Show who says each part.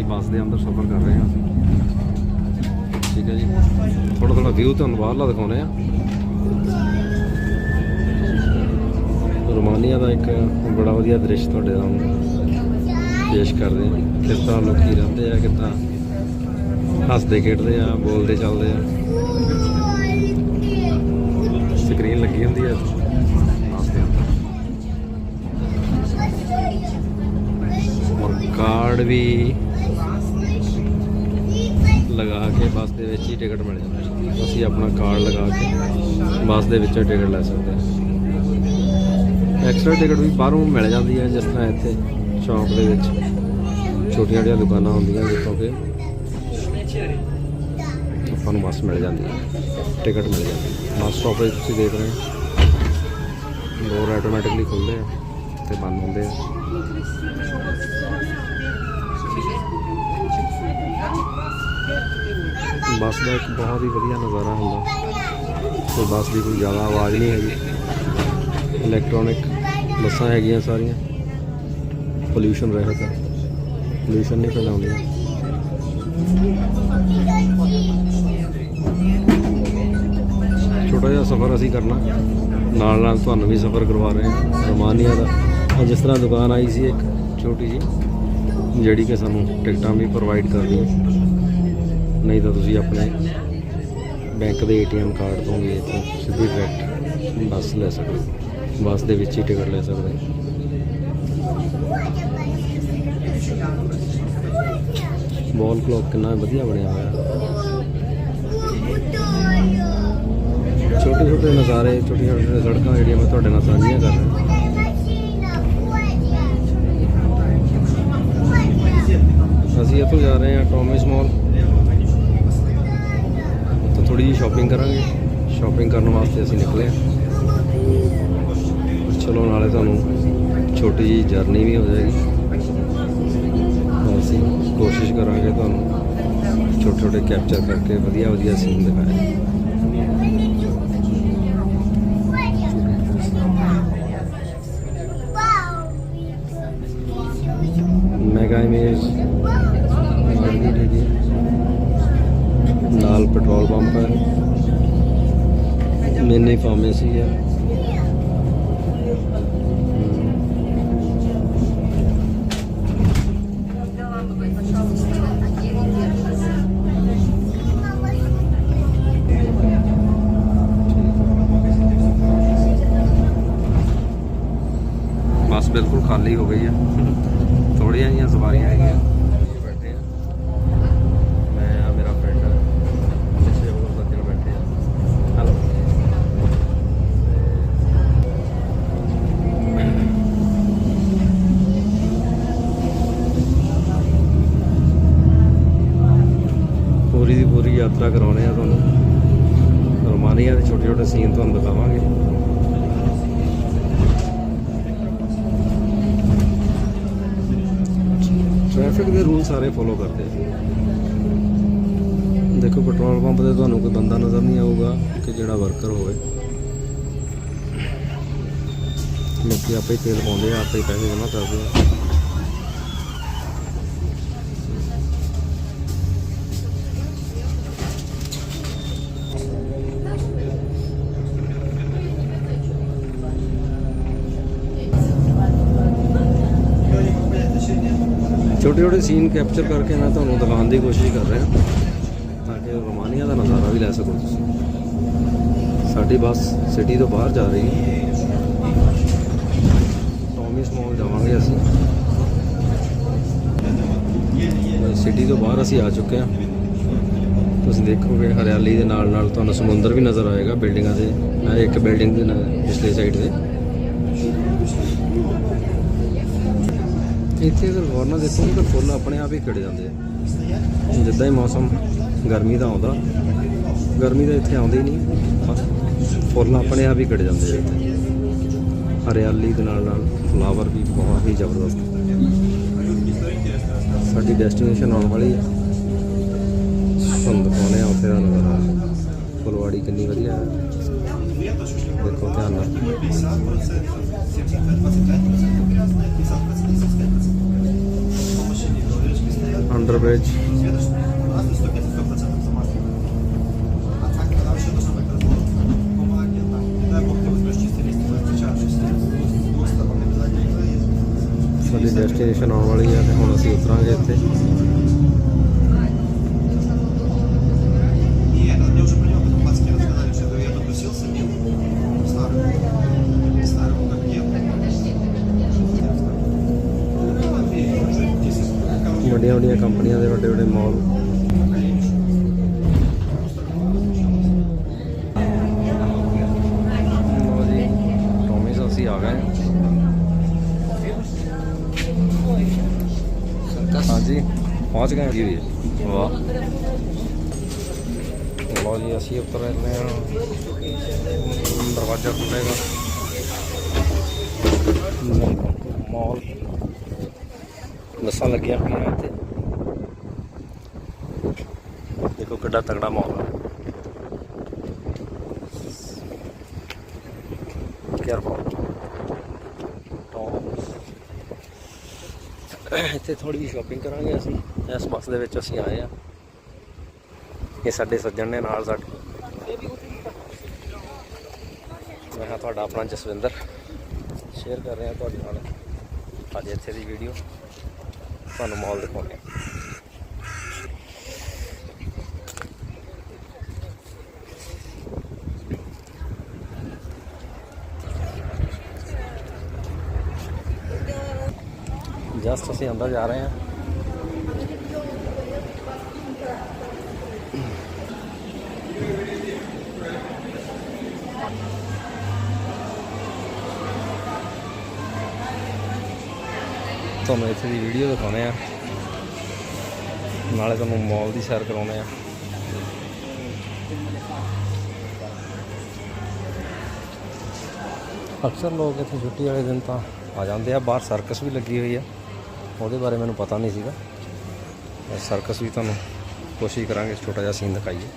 Speaker 1: ਜੀ, ਬੱਸ ਦੇ ਅੰਦਰ ਸਫ਼ਰ ਕਰ ਰਹੇ ਹਾਂ ਅਸੀਂ। ਠੀਕ ਹੈ ਜੀ। ਥੋੜਾ ਥੋੜਾ ਵਿਊ ਤੁਹਾਨੂੰ ਬਾਹਰਲਾ ਦਿਖਾਉਣੇ ਆ ਰੋਮਾਨੀਆ ਦਾ ਇੱਕ ਬੜਾ ਵਧੀਆ ਦ੍ਰਿਸ਼ ਤੁਹਾਡੇ ਸਾਹਮਣੇ ਪੇਸ਼ ਕਰਦੇ ਹਾਂ ਕਿਸ ਤਰ੍ਹਾਂ ਲੋਕੀ ਰਹਿੰਦੇ ਆ, ਕਿੱਦਾਂ ਹੱਸਦੇ ਖੇਡਦੇ ਆ, ਬੋਲਦੇ ਚੱਲਦੇ ਆ। ਸਕਰੀਨ ਲੱਗੀ ਹੁੰਦੀ ਹੈ ਕਾਰਡ ਵੀ ਲਗਾ ਕੇ ਬੱਸ ਦੇ ਵਿੱਚ ਹੀ ਟਿਕਟ ਮਿਲ ਜਾਂਦਾ ਹੈ। ਅਸੀਂ ਆਪਣਾ ਕਾਰਡ ਲਗਾ ਕੇ ਬੱਸ ਦੇ ਵਿੱਚੋਂ ਟਿਕਟ ਲੈ ਸਕਦੇ ਹਾਂ। ਐਕਸਟਰਾ ਟਿਕਟ ਵੀ ਬਾਹਰੋਂ ਮਿਲ ਜਾਂਦੀ ਹੈ ਜਿਸ ਤਰ੍ਹਾਂ ਇੱਥੇ ਸ਼ੌਪ ਦੇ ਵਿੱਚ। ਛੋਟੀਆਂ ਛੋਟੀਆਂ ਦੁਕਾਨਾਂ ਹੁੰਦੀਆਂ ਜਿੱਥੋਂ ਕਿ ਆਪਾਂ ਨੂੰ ਬੱਸ ਮਿਲ ਜਾਂਦੀ ਹੈ। ਟਿਕਟ ਮਿਲ ਜਾਂਦੀ ਹੈ। ਬੱਸ ਸਟਾਪ ਤੁਸੀਂ ਦੇਖ ਰਹੇ ਹੋ। ਡੋਰ ਆਟੋਮੈਟਿਕਲੀ ਖੁੱਲਦੇ ਆ ਤੇ ਬੰਦ ਹੁੰਦੇ ਆ। ਬੱਸ ਦਾ ਇੱਕ ਬਹੁਤ ਹੀ ਵਧੀਆ ਨਜ਼ਾਰਾ ਹੁੰਦਾ। ਕੋਈ ਬੱਸ ਦੀ ਕੋਈ ਜ਼ਿਆਦਾ ਆਵਾਜ਼ ਨਹੀਂ ਹੈਗੀ। ਇਲੈਕਟ੍ਰੋਨਿਕ ਬੱਸਾਂ ਹੈਗੀਆਂ ਸਾਰੀਆਂ। ਪੋਲੂਸ਼ਨ ਰਹਿਤ ਹੈ ਪੋਲੂਸ਼ਨ ਨਹੀਂ ਫੈਲਾਉਂਦੀਆਂ। ਛੋਟਾ ਜਿਹਾ ਸਫ਼ਰ ਅਸੀਂ ਕਰਨਾ। ਨਾਲ ਨਾਲ ਤੁਹਾਨੂੰ ਵੀ ਸਫ਼ਰ ਕਰਵਾ ਰਹੇ ਹਾਂ। ਰੋਮਾਨੀਆ ਦਾ। ਜਿਸ ਤਰ੍ਹਾਂ ਦੁਕਾਨ ਆਈ ਸੀ ਇੱਕ ਛੋਟੀ ਜੀ ਜਿਹੜੀ ਕਿ ਸਾਨੂੰ ਟਿਕਟਾਂ ਵੀ ਪ੍ਰੋਵਾਈਡ ਕਰਦੀ ਹੈ। ਨਹੀਂ ਤਾਂ ਤੁਸੀਂ ਆਪਣੇ ਬੈਂਕ ਦੇ ਏਟੀਐਮ ਕਾਰਡ ਤੋਂ ਵੀ ਇੱਥੋਂ ਸਿੱਧੀ ਡਾਇਰੈਕਟ ਬੱਸ ਲੈ ਸਕਦੇ ਹੋ। ਬੱਸ ਦੇ ਵਿੱਚ ਹੀ ਟਿਕਟ ਲੈ ਸਕਦੇ ਹੋ। ਵਾਲ ਕਲੌਕ ਕਿੰਨਾ ਵਧੀਆ ਬਣਿਆ ਹੋਇਆ ਛੋਟੇ ਛੋਟੇ ਨਜ਼ਾਰੇ ਛੋਟੀਆਂ ਛੋਟੀਆਂ ਸੜਕਾਂ ਜਿਹੜੀਆਂ ਮੈਂ ਤੁਹਾਡੇ ਨਾਲ ਸਾਂਝੀਆਂ ਕਰ ਰਿਹਾ ਅਸੀਂ ਇੱਥੋਂ ਜਾ ਰਹੇ ਹਾਂ ਟੋਮਿਸ ਮਾਲ ਥੋੜੀ ਜਿਹੀ ਸ਼ਾਪਿੰਗ ਕਰਾਂਗੇ। ਸ਼ਾਪਿੰਗ ਕਰਨ ਵਾਸਤੇ ਅਸੀਂ ਨਿਕਲੇ ਹਾਂ। ਚਲੋ ਨਾਲੇ ਤੁਹਾਨੂੰ ਛੋਟੀ ਜਿਹੀ ਜਰਨੀ ਵੀ ਹੋ ਜਾਏਗੀ। ਅਸੀਂ ਕੋਸ਼ਿਸ਼ ਕਰਾਂਗੇ ਤੁਹਾਨੂੰ ਛੋਟੇ ਛੋਟੇ ਕੈਪਚਰ ਕਰਕੇ ਵਧੀਆ ਵਧੀਆ ਸੀਨ ਦਿਖਾਏ। Mega image. ਨਾਲ ਪੈਟਰੋਲ ਪੰਪ ਹੈ। ਮੈਨੇ ਫਾਰਮੇਸੀ ਹੈ। ਬੱਸ ਬਿਲਕੁਲ ਖਾਲੀ ਹੋ ਗਈ ਹੈ। ਥੋੜੀਆਂ ਜਿਹੀਆਂ ਸਵਾਰੀਆਂ ਹੈਗੀਆਂ ਬੈਠੇ ਆ ਮੈਂ ਆ ਮੇਰਾ ਫਰੈਂਡ ਪਿੱਛੇ ਹੋਰ ਸੱਜਣ ਬੈਠੇ ਆ ਹੈਲੋ ਪੂਰੀ ਦੀ ਪੂਰੀ ਯਾਤਰਾ ਕਰਾਉਣੇ ਆ ਤੁਹਾਨੂੰ। ਰੋਮਾਨੀਆ ਦੇ ਛੋਟੇ ਛੋਟੇ ਸੀਨ ਤੁਹਾਨੂੰ ਦਿਖਾਵਾਂਗੇ। ਟ੍ਰੈਫਿਕ ਦੇ ਰੂਲ ਸਾਰੇ ਫੋਲੋ ਕਰਦੇ ਦੇਖੋ ਪੈਟਰੋਲ ਪੰਪ ਤੇ ਤੁਹਾਨੂੰ ਕੋਈ ਬੰਦਾ ਨਜ਼ਰ ਨਹੀਂ ਆਊਗਾ ਕਿ ਜਿਹੜਾ ਵਰਕਰ ਹੋਵੇ। ਲੋਕੀ ਆਪੇ ਤੇਲ ਪਾਉਂਦੇ ਆ, ਆਪੇ ਹੀ ਪੈਸੇ ਜਮ੍ਹਾਂ ਕਰਦੇ ਆ। ਛੋਟੇ ਛੋਟੇ ਸੀਨ ਕੈਪਚਰ ਕਰਕੇ ਮੈਂ ਤੁਹਾਨੂੰ ਦਿਖਾਉਣ ਦੀ ਕੋਸ਼ਿਸ਼ ਕਰ ਰਿਹਾ, ਤਾਂ ਕਿ ਰੋਮਾਨੀਆ ਦਾ ਨਜ਼ਾਰਾ ਵੀ ਲੈ ਸਕੋ ਤੁਸੀਂ। ਸਾਡੀ ਬੱਸ ਸਿਟੀ ਤੋਂ ਬਾਹਰ ਜਾ ਰਹੀ ਹੈ। ਟੋਮਿਸ ਮਾਲ ਜਾਵਾਂਗੇ ਅਸੀਂ। ਸਿਟੀ ਤੋਂ ਬਾਹਰ ਅਸੀਂ ਆ ਚੁੱਕੇ ਹਾਂ। ਤੁਸੀਂ ਦੇਖੋਗੇ ਹਰਿਆਲੀ ਦੇ ਨਾਲ ਨਾਲ ਤੁਹਾਨੂੰ ਸਮੁੰਦਰ ਵੀ ਨਜ਼ਰ ਆਏਗਾ ਬਿਲਡਿੰਗਾਂ ਦੇ, ਮੈਂ ਇੱਕ ਬਿਲਡਿੰਗ ਦੇ ਨਾਲ ਪਿਛਲੇ ਸਾਈਡ ਤੇ। ਇੱਥੇ ਅਗਰ ਗੌਰ ਨਾਲ ਦੇਖੋਗੇ ਤਾਂ ਫੁੱਲ ਆਪਣੇ ਆਪ ਹੀ ਖਿੜ ਜਾਂਦੇ ਆ। ਜਿੱਦਾਂ ਹੀ ਮੌਸਮ ਗਰਮੀ ਦਾ ਆਉਂਦਾ, ਗਰਮੀ ਦਾ ਇੱਥੇ ਆਉਂਦੀ ਨਹੀਂ ਫੁੱਲ ਆਪਣੇ ਆਪ ਹੀ ਖਿੜ ਜਾਂਦੇ ਆ ਇੱਥੇ। ਹਰਿਆਲੀ ਦੇ ਨਾਲ ਨਾਲ ਫਲਾਵਰ ਵੀ ਬਹੁਤ ਹੀ ਜ਼ਬਰਦਸਤ। ਸਾਡੀ ਡੈਸਟੀਨੇਸ਼ਨ ਆਉਣ ਵਾਲੀ ਹੈ ਤੁਹਾਨੂੰ ਦਿਖਾਉਂਦੇ ਆ ਉੱਥੇ ਦਾ ਨਜ਼ਾਰਾ। ਫੁਲਵਾੜੀ ਕਿੰਨੀ ਵਧੀਆ ਹੈ ਦੇਖੋ ਧਿਆਨ ਨਾਲ।
Speaker 2: bridge.
Speaker 1: ਸਾਡੀ ਡੈਸਟੀਨੇਸ਼ਨ ਆਉਣ ਵਾਲੀ ਹੈ ਤੇ ਹੁਣ ਅਸੀਂ ਉਤਰਾਂਗੇ ਇੱਥੇ ਵੱਡੀਆਂ ਵੱਡੀਆਂ ਕੰਪਨੀਆਂ ਦੇ ਵੱਡੇ ਵੱਡੇ ਮਾਲ। ਲਓ ਅਸੀਂ ਆ ਗਏ। ਹਾਂਜੀ, ਪਹੁੰਚ ਗਏ ਜੀ। ਵਾਹ। ਲਓ ਜੀ, ਅਸੀਂ ਉੱਤਰ ਰਹੇ ਹਾਂ। ਦਰਵਾਜ਼ਾ ਖੁੱਲੇਗਾ ਮਾਲ ਬੱਸਾਂ ਲੱਗੀਆਂ ਹੋਈਆਂ ਇੱਥੇ। ਦੇਖੋ ਕਿੱਡਾ ਤਗੜਾ ਮਾਹੌਲ ਹੈ ਕੇਅਰਫੁਲ ਇੱਥੇ ਥੋੜੀ ਜਿਹੀ ਸ਼ਾਪਿੰਗ ਕਰਾਂਗੇ ਅਸੀਂ। ਇਸ ਬੱਸ ਦੇ ਵਿੱਚ ਅਸੀਂ ਆਏ ਆ। ਇਹ ਸਾਡੇ ਸੱਜਣ ਨੇ ਨਾਲ ਸਾਡੇ। ਮੈਂ ਹਾਂ ਤੁਹਾਡਾ ਆਪਣਾ ਜਸਵਿੰਦਰ। ਸ਼ੇਅਰ ਕਰ ਰਿਹਾ ਤੁਹਾਡੇ ਨਾਲ। ਅੱਜ ਇੱਥੇ ਦੀ ਵੀਡੀਓ ਤੁਹਾਨੂੰ ਮਾਲ ਦਿਖਾਉਂਦੇ ਹਾਂ ਜਸਟ ਅਸੀਂ ਅੰਦਰ ਜਾ ਰਹੇ ਹਾਂ। ਤੁਹਾਨੂੰ ਇੱਥੇ ਦੀ ਵੀਡੀਓ ਦਿਖਾਉਂਦੇ ਆ ਨਾਲੇ ਤੁਹਾਨੂੰ ਮਾਲ ਦੀ ਸੈਰ ਕਰਾਉਂਦੇ ਆ ਅਕਸਰ ਲੋਕ ਇੱਥੇ ਛੁੱਟੀ ਵਾਲੇ ਦਿਨ ਤਾਂ ਆ ਜਾਂਦੇ ਆ। ਬਾਹਰ ਸਰਕਸ ਵੀ ਲੱਗੀ ਹੋਈ ਆ। ਉਹਦੇ ਬਾਰੇ ਮੈਨੂੰ ਪਤਾ ਨਹੀਂ ਸੀਗਾ। ਸਰਕਸ ਵੀ ਤੁਹਾਨੂੰ ਕੋਸ਼ਿਸ਼ ਕਰਾਂਗੇ, ਛੋਟਾ ਜਿਹਾ ਸੀਨ ਦਿਖਾਈਏ।